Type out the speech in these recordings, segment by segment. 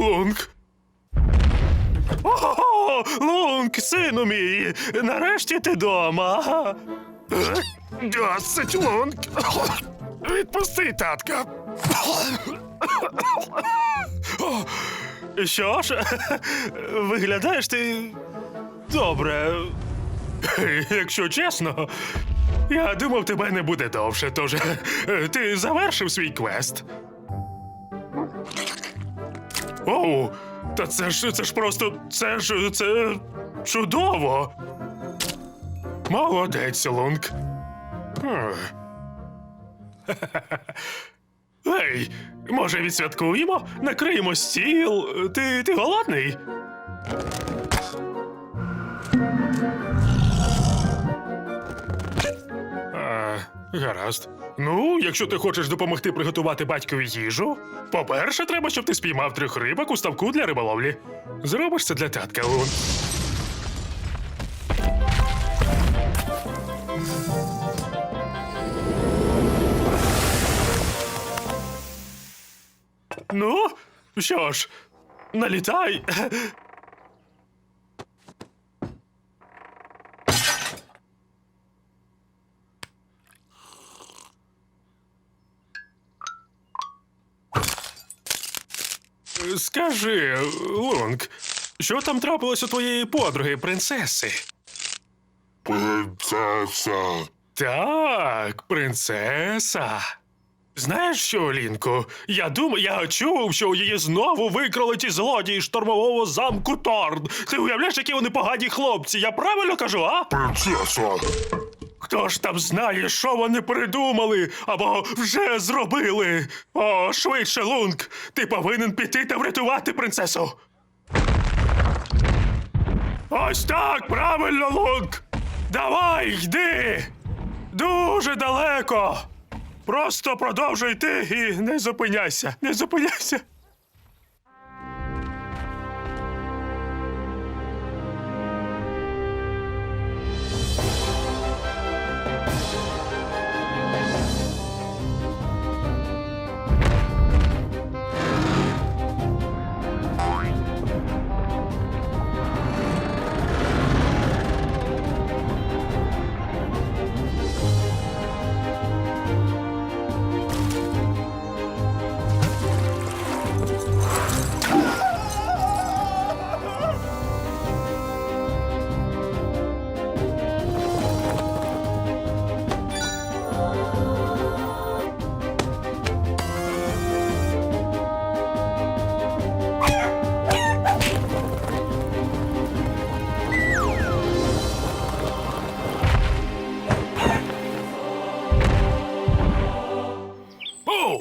Лунг. О, Лунг, сину мій, нарешті ти дома. Досить, Лунг. Відпусти, татка. Що ж, виглядаєш ти добре. Якщо чесно, я думав, тебе не буде довше, тож ти завершив свій квест. Оу, та це ж це ж просто. Це ж це чудово. Молодець, Лунг. Ей, може відсвяткуємо? Накриємо стіл. Ти, ти голодний? Гаразд. Ну, якщо ти хочеш допомогти приготувати батькові їжу, по-перше, треба, щоб ти спіймав трьох рибок у ставку для риболовлі. Зробиш це для татка, Лун. Ну, що ж, налітай. Скажи, Лунг, що там трапилось у твоєї подруги, принцеси? Принцеса. Так, принцеса. Знаєш що, Лінку? Я думаю, я чув, що її знову викрали ті злодії штормового замку Торн. Ти уявляєш, які вони погані хлопці? Я правильно кажу, а? Принцеса. Хто ж там знає, що вони придумали або вже зробили? О, швидше, Лунг! Ти повинен піти та врятувати принцесу. Ось так, правильно, Лунг! Давай, йди! Дуже далеко! Просто продовжуй йти і не зупиняйся, не зупиняйся.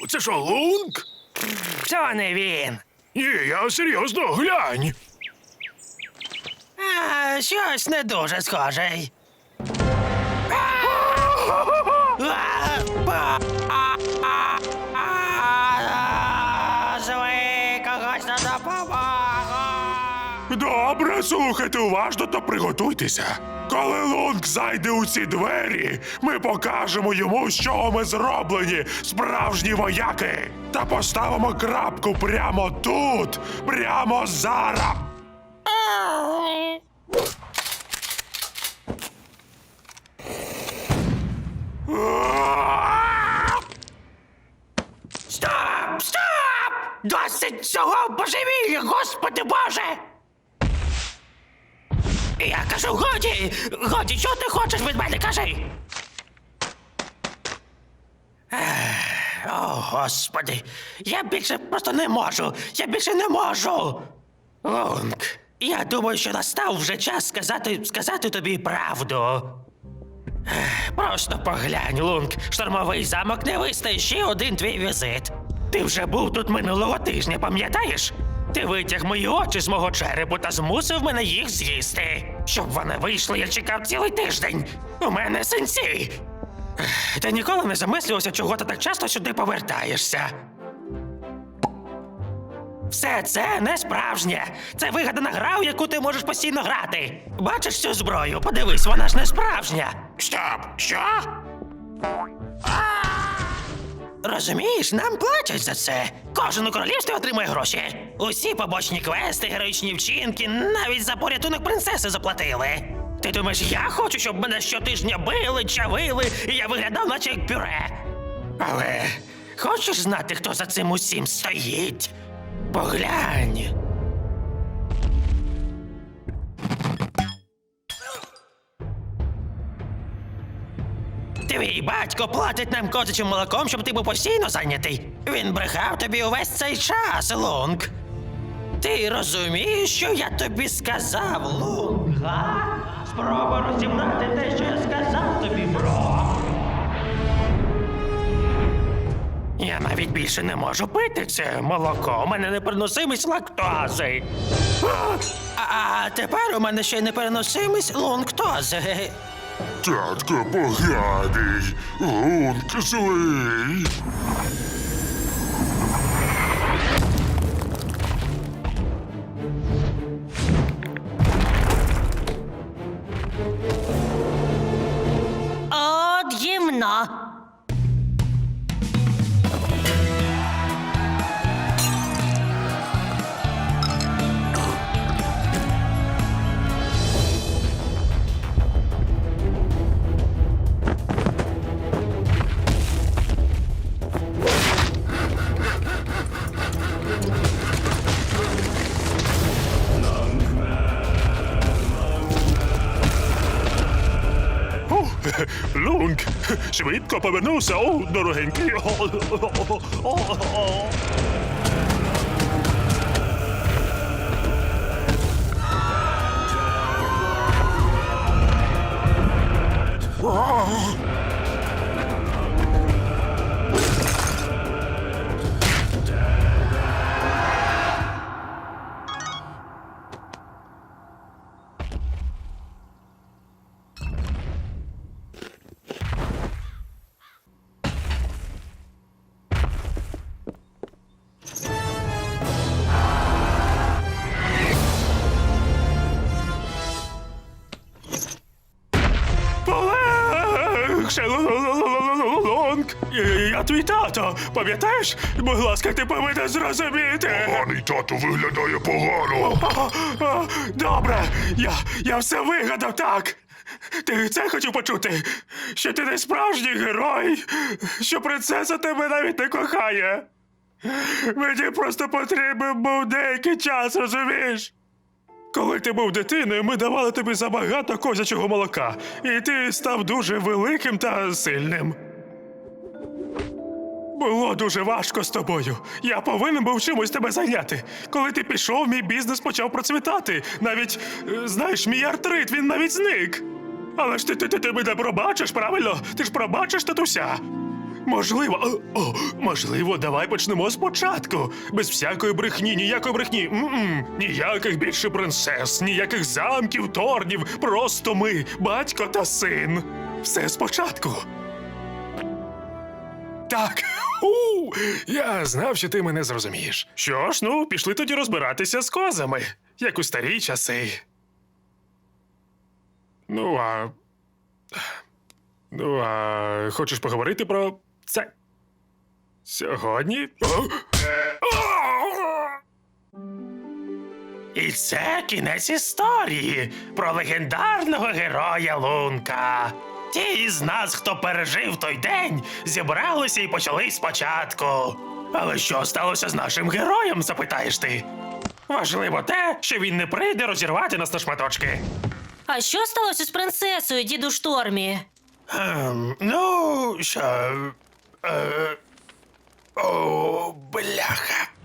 Це що, Лунг? То не він. Ні, я серйозно, глянь. А, щось не дуже схожий. А, ба- а, а, а, Зови когось на допомогу. Добре, слухайте уважно та приготуйтеся. Коли Лунг зайде у ці двері, ми покажемо йому, з чого ми зроблені, справжні вояки. Та поставимо крапку прямо тут, прямо зараз. Стоп! Стоп! Досить цього божевілля, господи Боже! Я кажу, годі! Годі, що ти хочеш від мене, кажи? О, господи, я більше просто не можу. Я більше не можу. Лунг, я думаю, що настав вже час сказати, сказати тобі правду. Просто поглянь, Лунг, штормовий замок не вистає ще один твій візит. Ти вже був тут минулого тижня, пам'ятаєш? Ти витяг мої очі з мого черепу та змусив мене їх з'їсти. Щоб вони вийшли, я чекав цілий тиждень. У мене. Ех, Ти ніколи не замислювався, чого ти так часто сюди повертаєшся. Все це не справжнє. Це вигадана гра, у яку ти можеш постійно грати. Бачиш цю зброю? Подивись, вона ж не справжня. Стоп! Що? Розумієш, нам платять за це. Кожен у королівстві отримує гроші. Усі побочні квести, героїчні вчинки, навіть за порятунок принцеси заплатили. Ти думаєш, я хочу, щоб мене щотижня били, чавили, і я виглядав, наче як пюре. Але хочеш знати, хто за цим усім стоїть? Поглянь. Твій батько платить нам козячим молоком, щоб ти був постійно зайнятий. Він брехав тобі увесь цей час, Лунг. Ти розумієш, що я тобі сказав, Лунг? Га? Спробуй розібрати те, що я сказав тобі, бро. Я навіть більше не можу пити це молоко. У мене непереносимість лактози. А, а тепер у мене ще й непереносимість лунктози. Татко поганий, лунк злий. Швидко повернувся, о, дорогенький. О, о, о, о. Полегше, Лунг. Я твій тато, пам'ятаєш? Будь ласка, ти повинен зрозуміти. Поганий тато виглядає погано. Добре, я, я все вигадав так. Ти це хотів почути? Що ти не справжній герой, що принцеса тебе навіть не кохає. Мені просто потрібен був деякий час, розумієш? Коли ти був дитиною, ми давали тобі забагато козячого молока, і ти став дуже великим та сильним. Було дуже важко з тобою. Я повинен був чимось тебе зайняти. Коли ти пішов, мій бізнес почав процвітати. Навіть, е, знаєш, мій артрит, він навіть зник. Але ж ти, ти, ти, ти мене пробачиш, правильно? Ти ж пробачиш татуся. Можливо, о, о, можливо, давай почнемо спочатку. Без всякої брехні, ніякої брехні. М-м, ніяких більше принцес, ніяких замків, торнів. Просто ми, батько та син. Все спочатку. Так. У, я знав, що ти мене зрозумієш. Що ж, ну, пішли тоді розбиратися з козами, як у старі часи. Ну, а. Ну, а хочеш поговорити про це? Сьогодні? І це кінець історії про легендарного героя Лунка. Ті із нас, хто пережив той день, зібралися і почали спочатку. Але що сталося з нашим героєм, запитаєш ти? Важливо те, що він не прийде розірвати нас на шматочки. А що сталося з принцесою, діду Штормі? Ем, ну, що. Е, о, бляха.